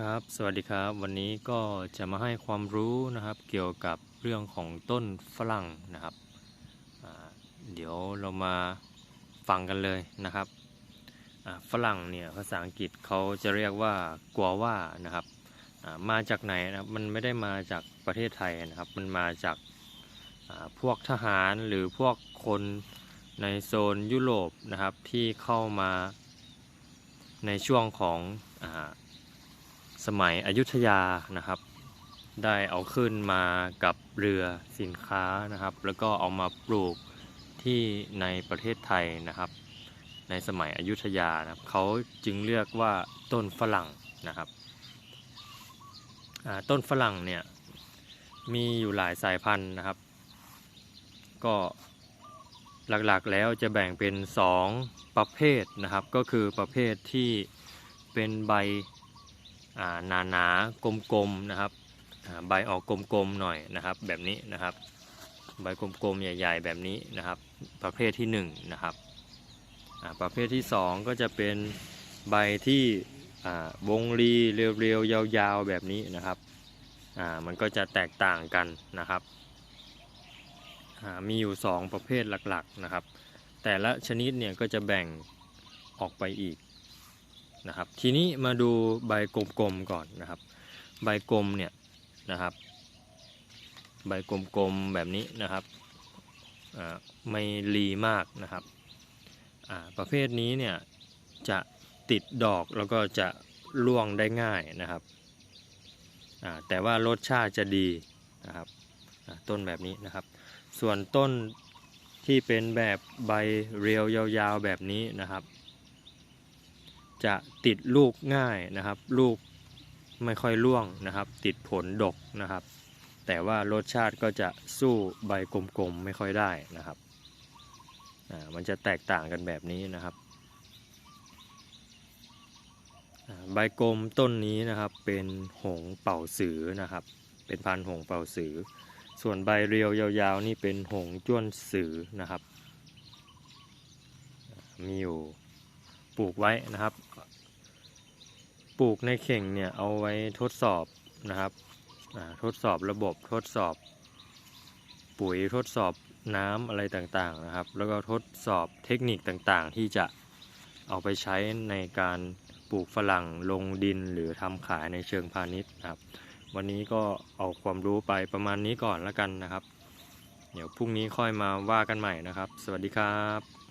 ครับ สวัสดีครับ วันนี้ก็จะมาให้ความรู้นะครับ เกี่ยวกับเรื่องของต้นฝรั่งนะครับ เดี๋ยวเรามาฟังกันเลยนะครับ ฝรั่งเนี่ยภาษาอังกฤษเขาจะเรียกว่ากัวว่านะครับ มาจากไหนนะครับ มันไม่ได้มาจากประเทศไทยนะครับ มันมาจากพวกทหารหรือพวกคนในโซนยุโรปนะครับที่เข้ามาในช่วงของอ สมัยอยุธยานะครับ ได้เอาขึ้นมากับเรือสินค้านะครับ แล้วก็เอามาปลูกที่ในประเทศไทยนะครับ ในสมัยอยุธยานะครับเขาจึงเรียกว่าต้นฝรั่งนะครับต้นฝรั่งเนี่ยมีอยู่หลายสายพันธุ์นะครับ ก็หลักๆแล้วจะแบ่งเป็น 2 ประเภทนะครับ ก็คือประเภทที่เป็นใบ หนาหนาๆกลมๆนะครับใบออกกลมๆหน่อยนะครับ แบบนี้นะครับใบกลมๆใหญ่ ๆ แบบนี้นะครับ ประเภทที่1นงนะครับประเภทที่ 2 ก็จะเป็นใบที่วงรีเรียวๆยาวๆแบบนี้นะครับมันก็จะแตกต่างกันนะครับมีอยู่ 2 ประเภทหลักๆนะครับ แต่ละชนิดเนี่ยก็จะแบ่งออกไปอีก นะครับ ทีนี้มาดูใบกลมๆก่อนนะครับ ใบกลมเนี่ยนะครับ ใบกลมๆแบบนี้นะครับไม่รีมากนะครับประเภทนี้เนี่ยจะติดดอกแล้วก็จะร่วงได้ง่ายนะครับแต่ว่ารสชาติจะดีนะครับต้นแบบนี้นะครับ ส่วนต้นที่เป็นแบบใบเรียวยาวๆแบบนี้นะครับ จะติดลูกง่ายนะครับ ลูกไม่ค่อยร่วงนะครับ ติดผลดกนะครับ แต่ว่ารสชาติก็จะสู้ใบกลมๆไม่ค่อยได้นะครับมันจะแตกต่างกันแบบนี้นะครับ ใบกลมต้นนี้นะครับเป็นหงเป่าสือนะครับ เป็นพันธุ์หงเป่าสือ ส่วนใบเรียวยาวๆนี่เป็นหงจ้วนสือนะครับ มีอยู่ ปลูกไว้นะครับ ปลูกในเข่งเนี่ยเอาไว้ทดสอบนะครับทดสอบระบบทดสอบ ปุ๋ยทดสอบน้ำอะไรต่างๆนะครับ แล้วก็ทดสอบเทคนิคต่างๆ ที่จะเอาไปใช้ในการปลูกฝรั่งลงดินหรือทำขายในเชิงพาณิชย์นะครับ วันนี้ก็เอาความรู้ไปประมาณนี้ก่อนแล้วกันนะครับ เดี๋ยวพรุ่งนี้ค่อยมาว่ากันใหม่นะครับ สวัสดีครับ